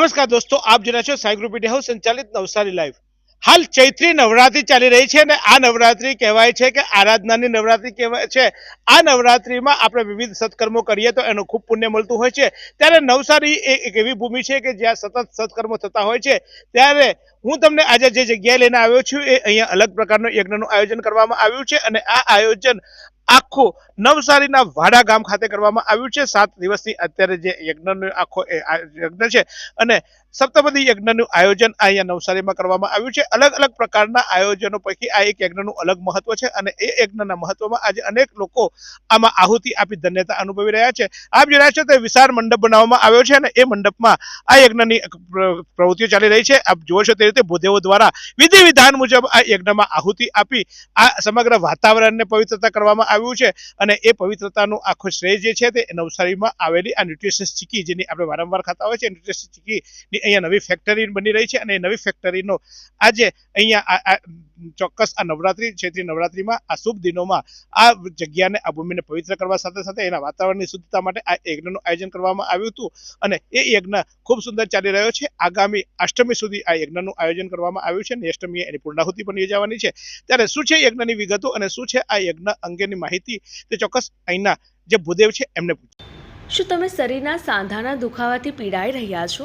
નમસ્કાર દોસ્તો, આપ જોઈ છો સાઈ ગ્રુપ ઇન્ડિયા સંચાલિત નવસારી લાઈવ. હાલ ચૈત્રી નવરાત્રી ચાલી રહી છે અને આ નવરાત્રી કહેવાય છે કે આરાધનાની નવરાત્રી કહેવાય છે. આ નવરાત્રીમાં આપણે વિવિધ સત્કર્મો કરીએ તો એનું ખૂબ પુણ્ય મળતું હોય છે. ત્યારે નવસારી એ એક એવી ભૂમિ છે કે જ્યાં સતત સત્કર્મો થતા હોય છે. ત્યારે હું તમને આજે જે જગ્યાએ લઈને આવ્યો છું એ અહીંયા અલગ પ્રકારનું યજ્ઞનું આયોજન કરવામાં આવ્યું છે અને આ આયોજન આખું નવસારીના વાડા ગામ ખાતે કરવામાં આવ્યું છે. સાત દિવસની અત્યારે જે યજ્ઞનો આખો યજ્ઞ છે અને સપ્તપદી યજ્ઞનું આયોજન અહીંયા નવસારીમાં કરવામાં આવ્યું છે. અલગ અલગ પ્રકારના આયોજનો પૈકી આ એક યજ્ઞનું અલગ મહત્વ છે અને એ યજ્ઞના મહત્વમાં આજે અનેક લોકો આમાં આહુતિ આપી ધન્યતા અનુભવી રહ્યા છે. આપ જોઈ રહ્યા છો તે વિશાળ મંડપ બનાવવામાં આવ્યો છે અને એ મંડપમાં આ યજ્ઞની પ્રવૃત્તિઓ ચાલી રહી છે. આપ જુઓ છો તે રીતે ભૂદેવો દ્વારા વિધિ વિધાન મુજબ આ યજ્ઞમાં આહુતિ આપી આ સમગ્ર વાતાવરણને પવિત્રતા કરવામાં આવ્યું છે અને એ પવિત્રતાનું આખો શ્રેય જે છે તે નવસારીમાં આવેલી આ ન્યુટ્રિશિયસ ચીકી જેની આપણે વારંવાર ખાતા હોય છે ન્યુટ્રિશિયસ ચીકીની અહીંયા નવી ફેક્ટરી બની રહી છે અને નવી ફેક્ટરીનો આજે અહીંયા ચોક્કસ આ નવરાત્રી ક્ષેત્રીય નવરાત્રીમાં આ શુભ દિનોમાં આ જગ્યાને, આ ભૂમિને પવિત્ર કરવા સાથે સાથે એના વાતાવરણની શુદ્ધતા માટે આ યજ્ઞનું આયોજન કરવામાં આવ્યું હતું અને એ યજ્ઞ ખૂબ સુંદર ચાલી રહ્યો છે. આગામી અષ્ટમી સુધી આ યજ્ઞનું આયોજન કરવામાં આવ્યું છે અને અષ્ટમીએ એની પૂર્ણાહુતિ પણ યોજાવાની છે. ત્યારે શું છે યજ્ઞની વિગતો અને શું છે આ યજ્ઞ અંગેની માહિતી તે ચોક્કસ અહીંના જે ભૂદેવ છે એમને પૂછ્યું શું તમે શરીરના સાંધાના દુખાવાથી પીડાઈ રહ્યા છો?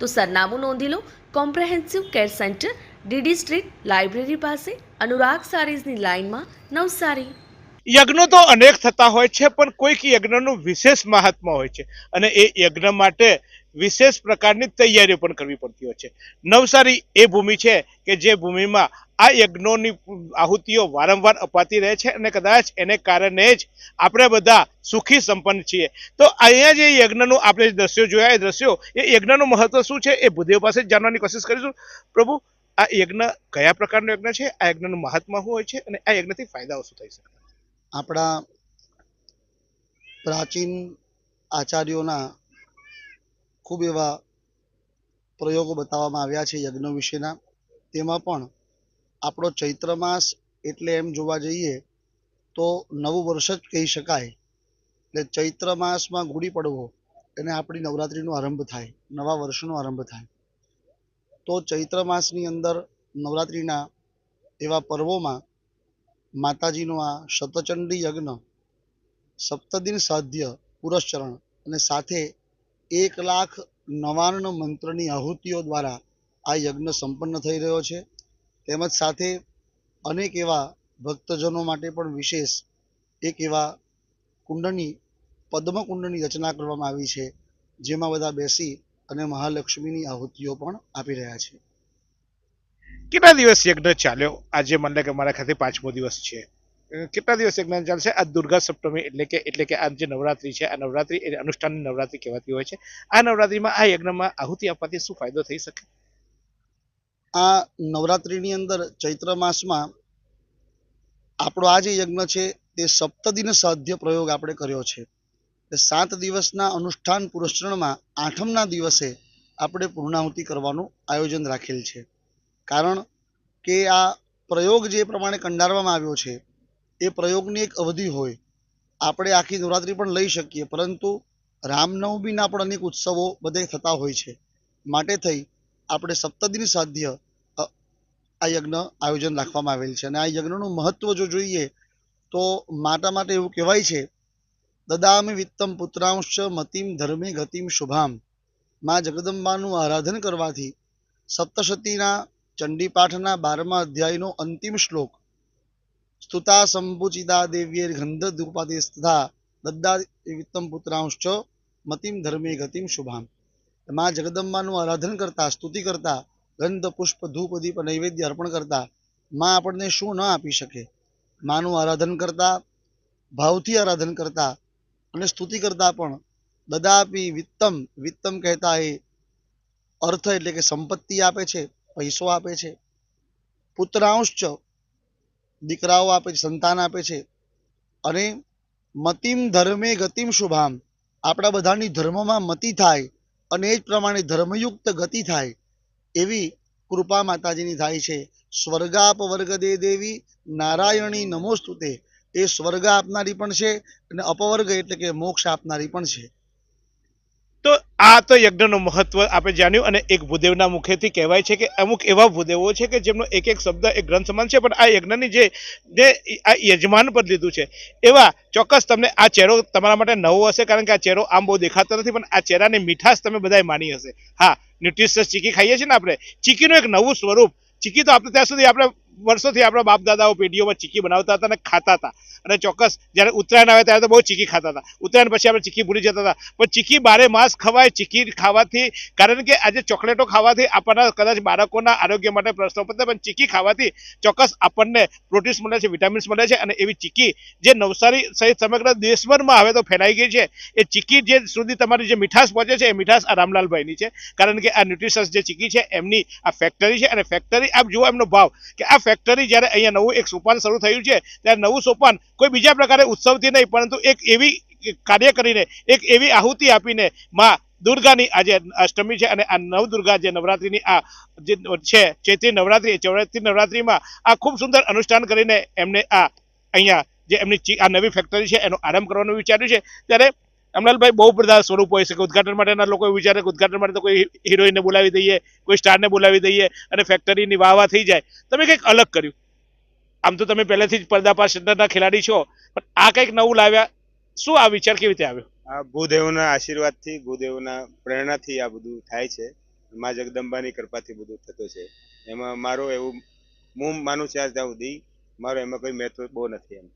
તો સરનામું નોંધી લો. Comprehensive care centre DD street library પાસે. અનુરાગ સારીઝની લાઇનમાં નવસારી. યજ્ઞો તો અનેક થતા હોય છે, પણ કોઈક યજ્ઞનું વિશેષ મહાત્મા હોય છે. અને એ યજ્ઞ માટે વિશેષ પ્રકારની તૈયારીઓ પણ કરવી પડતી હોય છે. નવસારી એ ભૂમિ છે કે જે ભૂમિમાં આ યજ્ઞોની આહુતિઓ વારંવાર અપાતી રહે છે અને કદાચ એને કારણે જ આપણે બધા સુખી સંપન્ન છીએ. તો અહીંયા જે યજ્ઞનું આપણે દ્રશ્યો જોયા, એ દ્રશ્યો, એ યજ્ઞનું મહત્વ શું છે એ ભૂદેવ પાસે જ જાણવાની કોશિશ કરીશું. પ્રભુ, આ યજ્ઞ કયા પ્રકારનો યજ્ઞ છે? આ યજ્ઞનું મહાત્મા શું હોય છે અને આ યજ્ઞથી ફાયદાઓ શું થઈ શકે? આપણા પ્રાચીન આચાર્યોના ખૂબ એવા પ્રયોગો બતાવવામાં આવ્યા છે યજ્ઞ વિશેના. તેમાં પણ આપણો ચૈત્ર માસ એટલે એમ જોવા જઈએ તો નવું વર્ષ જ કહી શકાય. એટલે ચૈત્ર માસમાં ગુડી પડવો એને આપણી નવરાત્રિનો આરંભ થાય, નવા વર્ષનો આરંભ થાય. તો ચૈત્ર માસની અંદર નવરાત્રિના એવા પર્વોમાં માતાજીનો આ શતચંડી યજ્ઞ, સપ્તદિન સાધ્ય પુરશ્ચરણ અને સાથે એક લાખ નવાણું મંત્રની આહુતિઓ દ્વારા આ યજ્ઞ સંપન્ન થઈ રહ્યો છે. તેમજ સાથે અનેક એવા ભક્તજનો માટે પણ વિશેષ એક એવા કુંડની, પદ્મકુંડની રચના કરવામાં આવી છે, જેમાં બધા બેસી અને મહાલક્ષ્મીની આહુતિઓ પણ આપી રહ્યા છે. કેટલા દિવસ યજ્ઞ ચાલ્યો? આજે મને કે મારા ખાતે પાંચમો દિવસ છે. કેટલા દિવસ યજ્ઞ ચાલશે? આ દુર્ગા સપ્તમી એટલે કે એટલે કે આ જે નવરાત્રી છે, આ નવરાત્રી એ અનુષ્ઠાનની નવરાત્રી કહેવાતી હોય છે. આ નવરાત્રીમાં, આ યજ્ઞમાં આહુતિ આપવાથી શું ફાયદો થઈ શકે? આ નવરાત્રિની અંદર ચૈત્ર માસમાં આપણો આ જે યજ્ઞ છે, તે સપ્તદિન સાધ્ય પ્રયોગ આપણે કર્યો છે. સાત દિવસના અનુષ્ઠાન પુરસ્કરણમાં આઠમના દિવસે આપણે પૂર્ણાહુતિ કરવાનું આયોજન રાખેલ છે. કારણ કે આ પ્રયોગ જે પ્રમાણે કંડારવામાં આવ્યો છે એ પ્રયોગની એક અવધિ હોય. આપણે આખી નવરાત્રિ પણ લઈ શકીએ, પરંતુ રામનવમીના પણ અનેક ઉત્સવો બધે થતા હોય છે. માટે થઈ આપણે સપ્તદિન સાધ્ય આ યજ્ઞ આયોજન રાખવામાં આવેલ છે. અને આ યજ્ઞનું મહત્વ જો જોઈએ, તો માતા માટે એવું કહેવાય છે, દદામિ વિત્તમ પુત્રાંશ મતિમ ધર્મે ગતિમ શુભામ. માં જગદંબાનું આરાધન કરવાથી સપ્તશતીના ચંડીપાઠના બારમા અધ્યાયનો અંતિમ શ્લોક સ્તુતા સંભુચિતા દેવ્યેર ગંધ દ્રુપાદે તથા દદ્દા વિત્તમ પુત્રાંશ મતિમ ધર્મે ગતિમ શુભામમાં જગદંબાનું આરાધન કરતા સ્તુતિ કરતા ગંધ પુષ્પ ધૂપ દીપ નૈવેદ્ય અર્પણ કરતા માં આપણને શું ન આપી શકે માનું આરાધન કરતા ભાવથી આરાધન કરતા અને સ્તુતિ કરતા પણ દદાપી વિત્તમ વિત્તમ કહેતા એ અર્થ એટલે કે સંપત્તિ આપે છે, પૈસો આપે છે. પુત્રાંશ દીકરાઓ આપે છે, સંતાન આપે છે. અને મતિમ ધર્મે ગતિમ શુભામ. આપણા બધાની ધર્મમાં મતિ થાય અને એ જ પ્રમાણે ધર્મયુક્ત ગતિ થાય એવી કૃપા માતાજીની થાય છે. સ્વર્ગાપ વર્ગ દે દેવી, નારાયણી નમોસ્તુતે. એ સ્વર્ગ આપનારી પણ છે અને અપવર્ગ એટલે કે મોક્ષ આપનારી પણ છે. તો આ તો યજ્ઞનું મહત્વ આપણે જાણ્યું અને એક ભૂદેવના મુખેથી કહેવાય છે કે અમુક એવા ભૂદેવો છે કે જેમનો એક એક શબ્દ, એક ગ્રંથ સમાન છે, પણ આ યજ્ઞની જે આ યજમાન પર લીધું છે. એવા ચોક્કસ તમને આ ચહેરો તમારા માટે નવો હશે કારણ કે આ ચહેરો આમ બહુ દેખાતો નથી, પણ આ ચહેરાની મીઠાશ તમે બધાએ માની હશે. હા ન્યુટ્રિશિયસ ચીકી ખાઈએ છીએ ને આપણે. ચીકીનું એક નવું સ્વરૂપ, ચીકી તો આપણે ત્યાં સુધી આપણે વર્ષોથી આપણા બાપ દાદાઓ પેઢીઓમાં ચીકી બનાવતા હતા અને ખાતા હતા. અને ચોક્કસ જ્યારે ઉત્તરાયણ આવે ત્યારે તો બહુ ચીકી ખાતા હતા. ઉત્તરાયણ પછી આપણે ચીકી ભૂલી જતા હતા. પણ ચીકી બારે માસ ખવાય ચીકી ખાવાથી, કારણ કે આજે ચોકલેટો ખાવાથી આપણના કદાચ બાળકોના આરોગ્ય માટે પ્રશ્નો પડતા પણ ચીકી ખાવાથી ચોક્કસ આપણને પ્રોટીન્સ મળે છે, વિટામિન્સ મળે છે અને એવી ચીકી જે નવસારી સહિત સમગ્ર દેશભરમાં હવે તો ફેલાઈ ગઈ છે. એ ચીકી જે સુધી તમારી જે મીઠાશ પહોંચે છે, એ મીઠાશ આ રામલાલભાઈની છે. કારણ કે આ ન્યુટ્રિશન્સ જે ચીકી છે, એમની આ ફેક્ટરી છે અને ફેક્ટરી આપ જુઓ એમનો ભાવ કે આ ફેક્ટરી જ્યારે અહીંયા નવું એક સોપાન શરૂ થયું છે, ત્યારે નવું સોપાન કોઈ બીજા પ્રકારે ઉત્સવથી નહીં, પરંતુ એક એવી કાર્ય કરીને, એક એવી આહુતિ આપીને માં દુર્ગાની આજે અષ્ટમી છે અને આ નવદુર્ગા જે નવરાત્રિની આ જે છે, ચૈત્રી નવરાત્રિ, ચૌરાત્રી નવરાત્રિમાં આ ખૂબ સુંદર અનુષ્ઠાન કરીને એમને આ અહીંયા જે એમની આ નવી ફેક્ટરી છે એનો આરંભ કરવાનું વિચાર્યું છે. ત્યારે અમલાલભાઈ બહુ બધા સ્વરૂપ હોય છે કે ઉદઘાટન માટેના લોકો વિચારે કે ઉદઘાટન માટે તો કોઈ હિરોઈનને બોલાવી દઈએ, કોઈ સ્ટારને બોલાવી દઈએ અને ફેક્ટરીની વાહ વાહ થઈ જાય. તમે કંઈક અલગ કર્યું. આમ તો તમે પહેલેથી જ પર્દાપાશ સેન્ટરના ખેલાડી છો, પણ આ કંઈક નવું લાવ્યા. શું આ વિચાર કેવી રીતે આવ્યો? આ ભૂદેવના આશીર્વાદથી ભૂદેવના પ્રેરણાથી આ બધું થાય છે. મા જગદંબાની કૃપાથી બધું થતું છે. એમાં મારો એવું, હું માનું છે ત્યાં સુધી મારો એમાં કોઈ મહત્વ બહુ નથી એમ.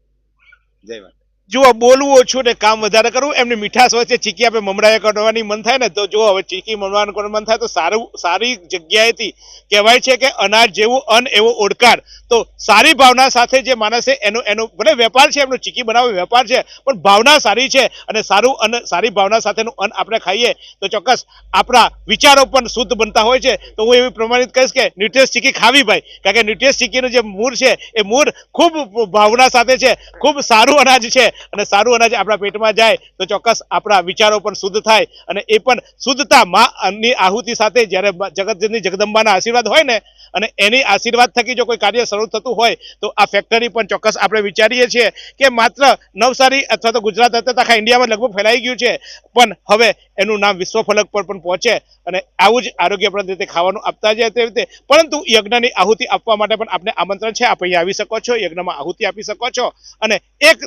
જય માતા જુઓ બોલવું ઓછું ને કામ વધારે કરવું, એમની મીઠાશ વચ્ચે ચીકી આપણે મમરાએ કરવાની મન થાય ને, તો જો હવે ચીકી મમરાનું કરવાનું મન થાય તો સારું, સારી જગ્યાએથી કહેવાય છે કે અનાજ જેવું અન્ન એવો ઓડકાર. તો સારી ભાવના સાથે જે માણસે એનો એનો, ભલે વેપાર છે, એમનો ચીકી બનાવવાનો વેપાર છે, પણ ભાવના સારી છે અને સારું અન્ન, સારી ભાવના સાથેનું અન્ન આપણે ખાઈએ, તો ચોક્કસ આપણા વિચારો પણ શુદ્ધ બનતા હોય છે. તો હું એવી પ્રમાણિત કહીશ કે ન્યુટ્રિયસ ચીકી ખાવી ભાઈ, કારણ કે ન્યુટ્રિયસ ચીકીનું જે મૂળ છે, એ મૂળ ખૂબ ભાવના સાથે છે, ખૂબ સારું અનાજ છે. અને સારું અનાજ આપણા પેટમાં જાય તો ચોક્કસ આપણા વિચારો પણ શુદ્ધ થાય અને એ પણ શુદ્ધતા માની આહુતિ સાથે જ્યારે જગતની જગદંબાના આશીર્વાદ હોય ને અને એની આશીર્વાદ થકી જો કોઈ કાર્ય શરૂ થતું હોય, તો આ ફેક્ટરી પણ ચોક્કસ આપણે વિચારીએ છીએ કે માત્ર નવસારી અથવા તો ગુજરાત આખા ઇન્ડિયામાં લગભગ ફેલાઈ ગયું છે, પણ હવે એનું નામ વિશ્વ ફલક પર પણ પહોંચે અને આવું જ આરોગ્યપ્રદ રીતે ખાવાનું આપતા જાય તે રીતે. પરંતુ યજ્ઞની આહુતિ આપવા માટે પણ આપણે આમંત્રણ છે, આપ અહીંયા આવી શકો છો, યજ્ઞમાં આહુતિ આપી શકો છો. અને એક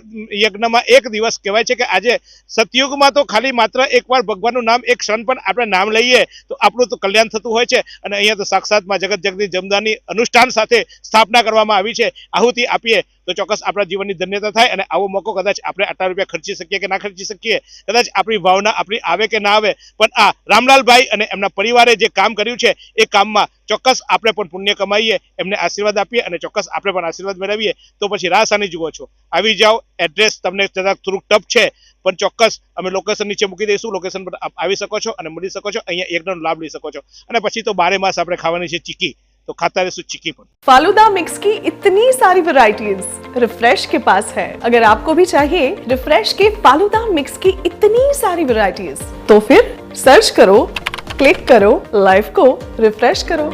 યજ્ઞમાં એક દિવસ કહેવાય છે કે આજે સતયુગમાં તો ખાલી માત્ર એકવાર ભગવાનનું નામ, એક ક્ષણ પણ આપણે નામ લઈએ, તો આપણું તો કલ્યાણ થતું હોય છે. અને અહીંયા તો સાક્ષાતમાં જગત જગદી જમદાની અનુષ્ઠાન સાથે સ્થાપના કરવામાં આવી છે. આહુતિ આપીએ તો ચોક્કસ આપણા જીવનની ધન્યતા થાય અને આવો મોકો કદાચ આપણે આટલા રૂપિયા ખર્ચી શકીએ કે ના ખર્ચી શકીએ. કદાચ આપણી ભાવના આપણી આવે કે ના આવે. પણ આ રામલાલભાઈ અને એમના પરિવારે જે કામ કર્યું છે એ કામમાં ચોક્કસ આપણે પણ પુણ્ય કમાઈએ, એમને આશીર્વાદ આપીએ અને ચોક્કસ આપણે પણ આશીર્વાદ મેળવીએ. તો પછી રાહ સાની જુઓ છો. આવી જાઓ, એડ્રેસ તમને કદાચ થોડુંક ટફ છે, પણ ચોક્કસ અમે લોકેશન નીચે મૂકી દઈશું. લોકેશન પર આવી શકો છો અને મળી શકો છો. અહીંયા એકનો લાભ લઈ શકો છો. અને પછી તો બારે માસ આપણે ખાવાની છે ચીકી. तो खाता है तो चिकी पर फालूदा मिक्स की इतनी सारी वराइटीज रिफ्रेश के पास है। अगर आपको भी चाहिए रिफ्रेश के फालूदा मिक्स की इतनी सारी वैरायटीज तो फिर सर्च करो क्लिक करो लाइफ को रिफ्रेश करो।